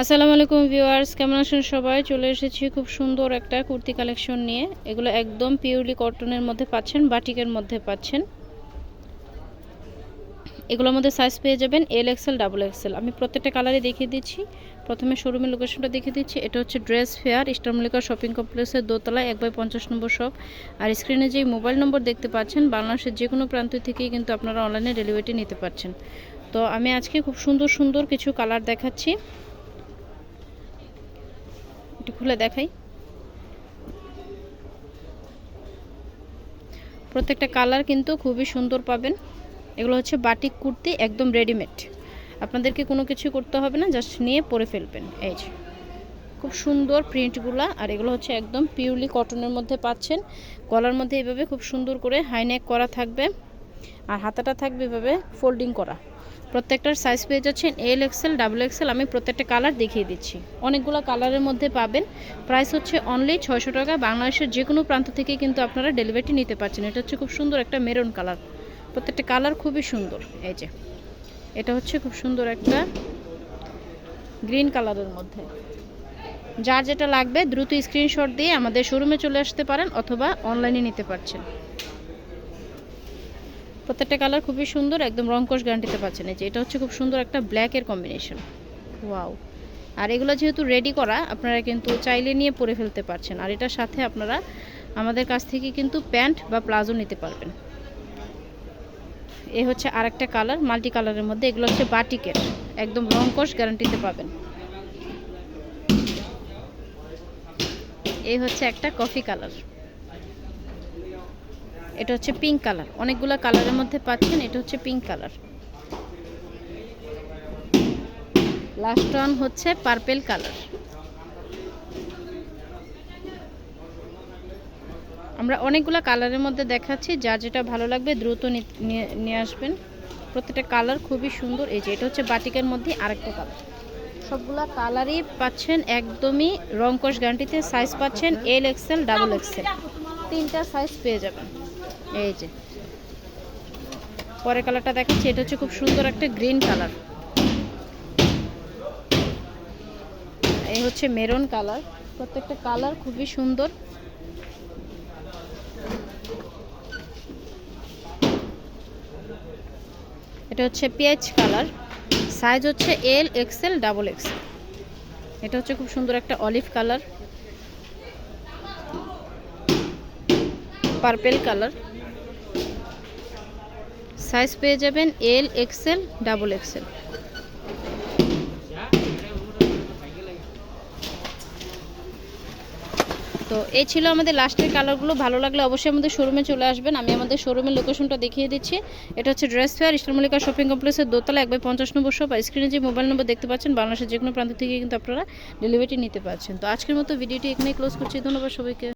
আসসালামু আলাইকুম ভিউয়ার্স, কেমন আছেন সবাই? চলে এসেছি খুব সুন্দর একটা কুর্তি কালেকশন নিয়ে। এগুলো একদম পিওরলি কটনের মধ্যে পাচ্ছেন, বাটিকের মধ্যে পাচ্ছেন। এগুলোর মধ্যে সাইজ পেয়ে যাবেন এল এক্সেল ডাবল এক্সেল আমি প্রত্যেকটা কালারই দেখিয়ে দিচ্ছি। প্রথমে শোরুমের লোকেশনটা দেখিয়ে দিচ্ছি। এটা হচ্ছে ড্রেস ফেয়ার ইস্টারমলিকা শপিং কমপ্লেক্সের দোতলায়, এক বাই পঞ্চাশ নম্বর শপ আর স্ক্রিনে যে মোবাইল নম্বর দেখতে পাচ্ছেন, বাংলাদেশের যে কোনো প্রান্ত থেকেই কিন্তু আপনারা অনলাইনে ডেলিভারি নিতে পারছেন। তো আমি আজকে খুব সুন্দর সুন্দর কিছু কালার দেখাচ্ছি। একটু খুলে দেখাই। প্রত্যেকটা কালার কিন্তু খুবই সুন্দর পাবেন। এগুলো হচ্ছে বাটিক কুর্তি, একদম রেডিমেড। আপনাদেরকে কোনো কিছু করতে হবে না, জাস্ট নিয়ে পরে ফেলবেন। এই যে, খুব সুন্দর প্রিন্টগুলো, আর এগুলো হচ্ছে একদম পিওরলি কটনের মধ্যে পাচ্ছেন। গলার মধ্যে এভাবে খুব সুন্দর করে হাইনেক করা থাকবে, আর হাতাটা থাকবে এভাবে ফোল্ডিং করা। প্রত্যেকটার সাইজ পেয়ে যাচ্ছেন এল এক্সেল ডাবল এক্সেল আমি প্রত্যেকটা কালার দেখিয়ে দিচ্ছি। অনেকগুলো কালারের মধ্যে পাবেন। প্রাইস হচ্ছে অনলি ছয়শো টাকা। বাংলাদেশের যে কোনো প্রান্ত থেকে কিন্তু আপনারা ডেলিভারিটি নিতে পারছেন। এটা হচ্ছে খুব সুন্দর একটা মেরুন কালার প্রত্যেকটা কালার খুবই সুন্দর। এই যে, এটা হচ্ছে খুব সুন্দর একটা গ্রিন কালারের মধ্যে। যার যেটা লাগবে, দ্রুত স্ক্রিনশট দিয়ে আমাদের শোরুমে চলে আসতে পারেন অথবা অনলাইনে নিতে পারছেন। প্রত্যেকটা কালার খুবই সুন্দর, একদম রংকশ গ্যারান্টিতে পাচ্ছেন। এই যে, এটা হচ্ছে খুব সুন্দর একটা ব্ল্যাকের কম্বিনেশন ওয়াও আর এগুলো যেহেতু রেডি করা, আপনারা কিন্তু চাইলে নিয়ে পরে ফেলতে পারছেন। আর এটার সাথে আপনারা আমাদের কাছ থেকে কিন্তু প্যান্ট বা প্লাজো নিতে পারবেন। এ হচ্ছে আরেকটা কালার মাল্টি কালারের মধ্যে। এগুলো হচ্ছে বাটিকের, একদম রংকশ গ্যারান্টিতে পাবেন। এই হচ্ছে একটা কফি কালার এটা হচ্ছে পিঙ্ক কালার অনেকগুলো কালারের মধ্যে পাচ্ছেন, এটা হচ্ছে পিঙ্ক কালার লাস্ট ওয়ান হচ্ছে পার্পেল কালার আমরা অনেকগুলো কালারের মধ্যে দেখাচ্ছি যার যেটা ভালো লাগবে দ্রুত নিয়ে আসবেন। প্রত্যেকটা কালার খুবই সুন্দর। এই যে, এটা হচ্ছে বাটিকের মধ্যে আরেকটা কালার সবগুলা কালারই পাচ্ছেন একদমই রংকশ গ্যারান্টিতে সাইজ পাচ্ছেন এল এক্সেল ডাবল এক্সেল তিনটা সাইজ পেয়ে যাবেন। এই যে। পরের কালারটা দেখাচ্ছি, এটা হচ্ছে খুব সুন্দর একটা গ্রিন কালার এই হচ্ছে মেরুন কালার প্রত্যেকটা কালার খুবই সুন্দর। এটা হচ্ছে পেঁয়াজ কালার সাইজ হচ্ছে এল এক্সেল ডাবল এক্সেল এটা হচ্ছে খুব সুন্দর একটা olive colour purple colour size পেয়ে যাবেন এল এক্সেল ডাবল এক্সেল তো এই ছিল আমাদের লাস্টের কালারগুলো। ভালো লাগলে অবশ্যই আমাদের শোরুমে চলে আসবেন। আমি আমাদের শোরুমের লোকেশনটা দেখিয়ে দিচ্ছি। এটা হচ্ছে ড্রেস ফেয়ার ইস্টারমলিকা শপিং কমপ্লেক্সের দোতলা এক বাই পঞ্চাশ নম্বর সব স্ক্রিনে যে মোবাইল নম্বর দেখতে পাচ্ছেন, বাংলাদেশের যে কোনো প্রান্ত থেকে কিন্তু আপনারা ডেলিভারি নিতে পারছেন। তো আজকের মতো ভিডিওটি এখানেই ক্লোজ করছি। ধন্যবাদ সবাইকে।